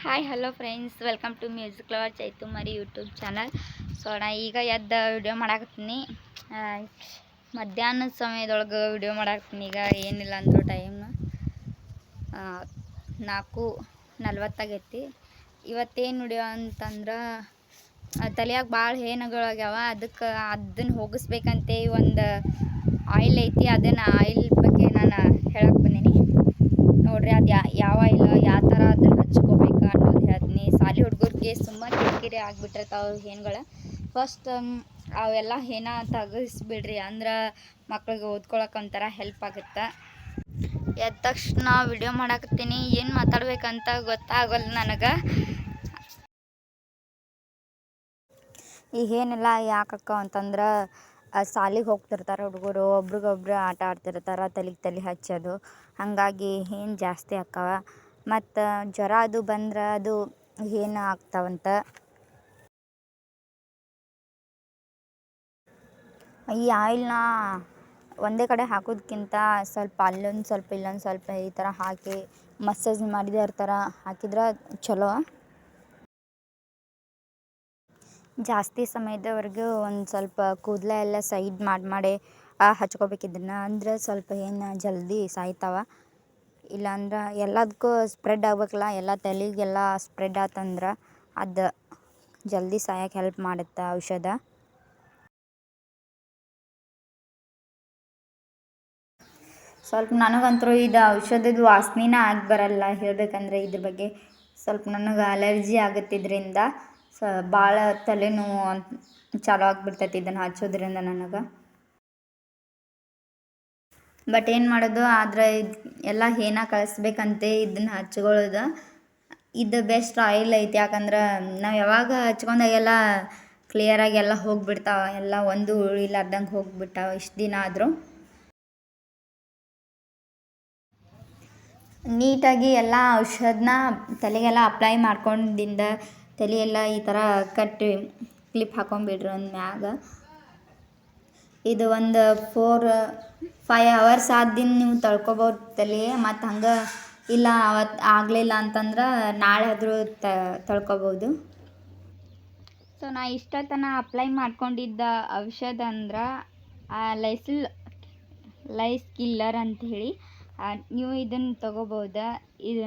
Hi hello friends welcome to music lover Chaitu ಮರಿ YouTube channel so ನಾ ಈಗ ಎದ್ದ ವಿಡಿಯೋ ಮಾಡಾಕತ್ತೀನಿ. ಮಧ್ಯಾಹ್ನದ ಸಮಯದೊಳಗೆ ವಿಡಿಯೋ ಮಾಡಾಕತ್ತೀನಿ. ಈಗ ಏನಿಲ್ಲ ಅಂದ್ರೆ ಟೈಮ್ ನಾಲ್ಕು ನಲ್ವತ್ತಾಗೈತಿ. ಇವತ್ತೇನು ವಿಡಿಯೋ ಅಂತಂದ್ರೆ ತಲೆಯಾಗ ಭಾಳ ಹೇನಗಳಾಗ್ಯಾವ ಅದಕ್ಕೆ ಅದನ್ನು ಹೋಗಿಸ್ಬೇಕಂತೆ ಒಂದು ಆಯಿಲ್ ಐತಿ. ಅದನ್ನು ಆಯಿಲ್ ಬಗ್ಗೆ ನಾನು ಹೇಳಕ್ಕೆ ಬಂದೀನಿ. ನೋಡಿರಿ ಅದು ಯಾವ ಆಯಿಲ್ ಯಾವ ಥರ ಅದನ್ನು ಸಾಲಿ ಹುಡುಗರಿಗೆ ಸುಮ್ಮ ಕಿರಿಕಿರಿ ಆಗ್ಬಿಟ್ಟಿರ್ತಾವೆ ಹೇನ್ಗಳು ಫಸ್ಟ್ ಅವೆಲ್ಲ ಏನ ತೆಗಿಸ್ಬಿಡ್ರಿ ಅಂದ್ರೆ ಮಕ್ಳಿಗೆ ಓದ್ಕೊಳಕ್ಕೆ ಒಂಥರ ಹೆಲ್ಪ್ ಆಗುತ್ತೆ. ಎದ್ದ ತಕ್ಷಣ ವಿಡಿಯೋ ಮಾಡಾಕತ್ತೀನಿ. ಏನು ಮಾತಾಡ್ಬೇಕಂತ ಗೊತ್ತಾಗಲ್ಲ ನನಗೆ. ಈಗ ಏನೆಲ್ಲ ಯಾಕಕ್ಕ ಅಂತಂದ್ರೆ ಶಾಲಿಗೆ ಹೋಗ್ತಿರ್ತಾರೆ ಹುಡುಗರು, ಒಬ್ರಿಗೊಬ್ರು ಆಟ ಆಡ್ತಿರ್ತಾರೆ, ತಲೆಗೆ ತಲೆ ಹಚ್ಚೋದು. ಹಾಗಾಗಿ ಏನು ಜಾಸ್ತಿ ಆಕ್ಕವ ಮತ್ತು, ಜ್ವರ ಅದು ಬಂದ್ರೆ ಅದು ಏನು ಆಗ್ತಾವಂತ? ಈ ಆಯಿಲ್ನ ಒಂದೇ ಕಡೆ ಹಾಕೋದ್ಕಿಂತ ಸ್ವಲ್ಪ ಅಲ್ಲೊಂದು ಸ್ವಲ್ಪ ಇಲ್ಲೊಂದು ಸ್ವಲ್ಪ ಈ ಥರ ಹಾಕಿ ಮಸಾಜ್ ಮಾಡಿದ ಥರ ಹಾಕಿದ್ರೆ ಚಲೋ? ಜಾಸ್ತಿ ಸಮಯದವರೆಗೂ ಒಂದು ಸ್ವಲ್ಪ ಕೂದಲ ಎಲ್ಲ ಸೈಡ್ ಮಾಡಿ ಮಾಡಿ ಹಚ್ಕೋಬೇಕಿದ್ದನ್ನು ಅಂದ್ರೆ ಸ್ವಲ್ಪ ಏನು ಜಲ್ದಿ ಸಾಯ್ತಾವ? ಇಲ್ಲಾಂದ್ರೆ ಎಲ್ಲದಕ್ಕೂ ಸ್ಪ್ರೆಡ್ ಆಗ್ಬೇಕಲ್ಲ, ಎಲ್ಲ ತಲೆಗೆಲ್ಲ ಸ್ಪ್ರೆಡ್ ಆತಂದ್ರೆ ಅದು ಜಲ್ದಿ ಸಾಯಕ್ಕೆ ಹೆಲ್ಪ್ ಮಾಡುತ್ತೆ ಔಷಧ. ಸ್ವಲ್ಪ ನನಗಂತೂ ಇದು ಔಷಧದ ವಾಸನೆನೇ ಆಗಿ ಬರಲ್ಲ, ಹೇಳ್ಬೇಕಂದ್ರೆ ಇದ್ರ ಬಗ್ಗೆ ಸ್ವಲ್ಪ ನನಗೆ ಅಲರ್ಜಿ ಆಗುತ್ತಿದ್ರಿಂದ ಸ ಭಾಳ ತಲೆನೋವು ಚಾಲು ಆಗಿಬಿಡ್ತೈತಿ ಇದನ್ನು ಹಚ್ಚೋದ್ರಿಂದ ನನಗೆ. ಬಟ್ ಏನು ಮಾಡೋದು? ಆದರೆ ಎಲ್ಲ ಏನ ಕಳಿಸ್ಬೇಕಂತೆ ಇದನ್ನು ಹಚ್ಕೊಳ್ಳೋದು. ಇದು ಬೆಸ್ಟ್ ಆಯಿಲ್ ಐತಿ. ಯಾಕಂದ್ರೆ ನಾವು ಯಾವಾಗ ಹಚ್ಕೊಂಡಾಗೆಲ್ಲ ಕ್ಲಿಯರಾಗಿ ಎಲ್ಲ ಹೋಗಿಬಿಡ್ತಾವೆ. ಎಲ್ಲ ಒಂದು ಉಳಿಲಾರ್ದಂಗೆ ಹೋಗ್ಬಿಟ್ಟಾವ ಇಷ್ಟು ದಿನ ಆದರೂ. ನೀಟಾಗಿ ಎಲ್ಲ ಔಷಧನ ತಲೆಗೆಲ್ಲ ಅಪ್ಲೈ ಮಾಡ್ಕೊಂಡಿಂದ ತಲೆಯೆಲ್ಲ ಈ ಥರ ಕಟ್ಟಿ ಕ್ಲಿಪ್ ಹಾಕೊಂಡ್ಬಿಡ್ರಿ ಒಂದು ಮ್ಯಾಗ. ಇದು ಒಂದು ಫೋರ್ ಫೈ ಅವರ್ಸ್ ಆದ್ದಿನ ನೀವು ತಳ್ಕೊಬೋದು ತಲೆ ಮತ್ತು ಹಂಗೆ ಇಲ್ಲ ಅವತ್ತು ಆಗಲಿಲ್ಲ ಅಂತಂದ್ರೆ ನಾಳೆ ಆದರೂ ತಳ್ಕೊಬೋದು. ಸೊ ನಾ ಇಷ್ಟೊತ್ತನ ಅಪ್ಲೈ ಮಾಡ್ಕೊಂಡಿದ್ದ ಔಷಧ ಅಂದ್ರೆ ಲೈಸಿಲ್ ಲೈಸ್ ಕಿಲ್ಲರ್ ಅಂತ ಹೇಳಿ ನೀವು ಇದನ್ನು ತೊಗೋಬೋದು. ಇದು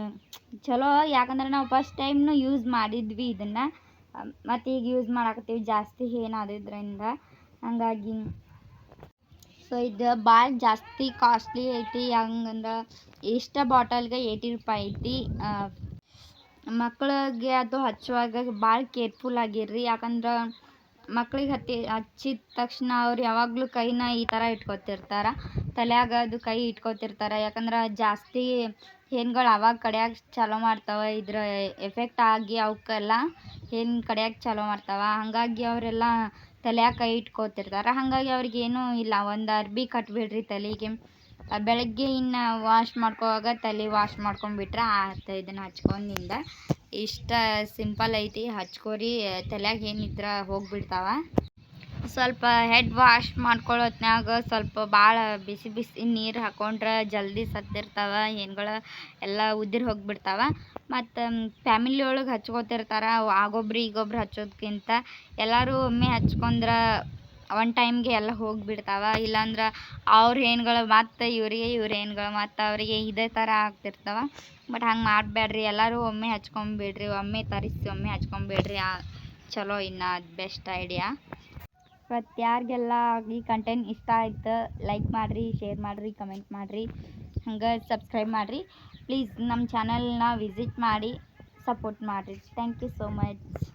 ಚಲೋ, ಯಾಕಂದ್ರೆ ನಾವು ಫಸ್ಟ್ ಟೈಮ್ನು ಯೂಸ್ ಮಾಡಿದ್ವಿ ಇದನ್ನು. ಮತ್ತು ಈಗ ಯೂಸ್ ಮಾಡಾಕತ್ತೀವಿ ಜಾಸ್ತಿ ಏನಾದ್ರಿಂದ ಹಂಗಾಗಿ ಸೊ ಇದು ಭಾಳ ಜಾಸ್ತಿ ಕಾಸ್ಟ್ಲಿ ಐತಿ. ಹಂಗಂದ್ರೆ ಇಷ್ಟ ಬಾಟಲ್ಗೆ ಏಯ್ಟಿ ರೂಪಾಯಿ ಐತಿ. ಮಕ್ಕಳಿಗೆ ಅದು ಹಚ್ಚುವಾಗ ಭಾಳ ಕೇರ್ಫುಲ್ ಆಗಿರ್ರಿ. ಯಾಕಂದ್ರೆ ಮಕ್ಳಿಗೆ ಹತ್ತಿ, ಹಚ್ಚಿದ ತಕ್ಷಣ ಅವ್ರು ಯಾವಾಗಲೂ ಕೈನ ಈ ಥರ ಇಟ್ಕೊತಿರ್ತಾರೆ. ತಲೆಯಾಗ ಅದು ಕೈ ಇಟ್ಕೊತಿರ್ತಾರೆ. ಯಾಕಂದ್ರೆ ಜಾಸ್ತಿ ಹೇನ್ಗಳು ಅವಾಗ ಕಡಿಯಾಕ ಚಾಲೋ ಮಾಡ್ತಾವೆ. ಇದ್ರ ಎಫೆಕ್ಟ್ ಆಗಿ ಅವಕ್ಕೆಲ್ಲ ಹೇನ್ ಕಡಿಯಾಕ ಚಾಲೋ ಮಾಡ್ತಾವೆ. ಹಾಗಾಗಿ ಅವರೆಲ್ಲ ತಲೆಯಾಗ ಕೈ ಇಟ್ಕೊತಿರ್ತಾರೆ. ಹಾಗಾಗಿ ಅವ್ರಿಗೆ ಏನೂ ಇಲ್ಲ. ಒಂದು ಅರ್ಬಿ ಕಟ್ಬಿಡ್ರಿ ತಲೆಗೆ. ಬೆಳಗ್ಗೆ ಇನ್ನು ವಾಶ್ ಮಾಡ್ಕೋವಾಗ ತಲೆ ವಾಶ್ ಮಾಡ್ಕೊಂಡ್ಬಿಟ್ರೆ ಇದನ್ನ ಇದನ್ನು ಹಚ್ಕೊಂಡಿಂದ. ಇಷ್ಟ ಸಿಂಪಲ್ ಐತಿ. ಹಚ್ಕೋರಿ. ತಲೆಯಾಗ ಏನಿದ್ರೆ ಹೋಗ್ಬಿಡ್ತಾವ. ಸ್ವಲ್ಪ ಹೆಡ್ ವಾಶ್ ಮಾಡ್ಕೊಳ್ಳೋ ಹೊತ್ನ್ಯಾಗ ಸ್ವಲ್ಪ ಭಾಳ ಬಿಸಿ ಬಿಸಿ ನೀರು ಹಾಕೊಂಡ್ರೆ ಜಲ್ದಿ ಸತ್ತಿರ್ತಾವೆ, ಏನುಗಳು ಎಲ್ಲ ಉದಿರಿ ಹೋಗಿಬಿಡ್ತಾವೆ. ಮತ್ತು ಫ್ಯಾಮಿಲಿ ಒಳಗೆ ಹಚ್ಕೋತಿರ್ತಾರೆ, ಆಗೊಬ್ರು ಈಗೊಬ್ರು ಹಚ್ಚೋದ್ಕಿಂತ ಎಲ್ಲರೂ ಒಮ್ಮೆ ಹಚ್ಕೊಂಡ್ರೆ ಒನ್ ಟೈಮ್ಗೆ ಎಲ್ಲ ಹೋಗಿಬಿಡ್ತಾವೆ. ಇಲ್ಲಾಂದ್ರೆ ಅವ್ರ ಏನುಗಳು ಮತ್ತು ಇವರಿಗೆ ಇವ್ರ ಏನುಗಳು ಮತ್ತು ಅವರಿಗೆ ಇದೇ ಥರ ಆಗ್ತಿರ್ತಾವೆ. ಬಟ್ ಹಂಗೆ ಮಾಡಬೇಡ್ರಿ ಎಲ್ಲರೂ ಒಮ್ಮೆ ಹಚ್ಕೊಂಬಿಡ್ರಿ, ಒಮ್ಮೆ ತರಿಸಿ, ಒಮ್ಮೆ ಹಚ್ಕೊಂಬಿಡ್ರಿ ಚಲೋ ಇನ್ನು ಅದು ಬೆಸ್ಟ್ ಐಡಿಯಾ. ಮತ್ತು ಯಾರಿಗೆಲ್ಲ ಈ ಕಂಟೆಂಟ್ ಇಷ್ಟ ಆಯ್ತು ಲೈಕ್ ಮಾಡಿರಿ ಶೇರ್ ಮಾಡಿರಿ ಕಮೆಂಟ್ ಮಾಡಿರಿ, ಹಂಗೆ ಸಬ್ಸ್ಕ್ರೈಬ್ ಮಾಡಿರಿ. ಪ್ಲೀಸ್ ನಮ್ಮ ಚಾನಲ್ನ ವಿಸಿಟ್ ಮಾಡಿ ಸಪೋರ್ಟ್ ಮಾಡಿರಿ. Thank you so much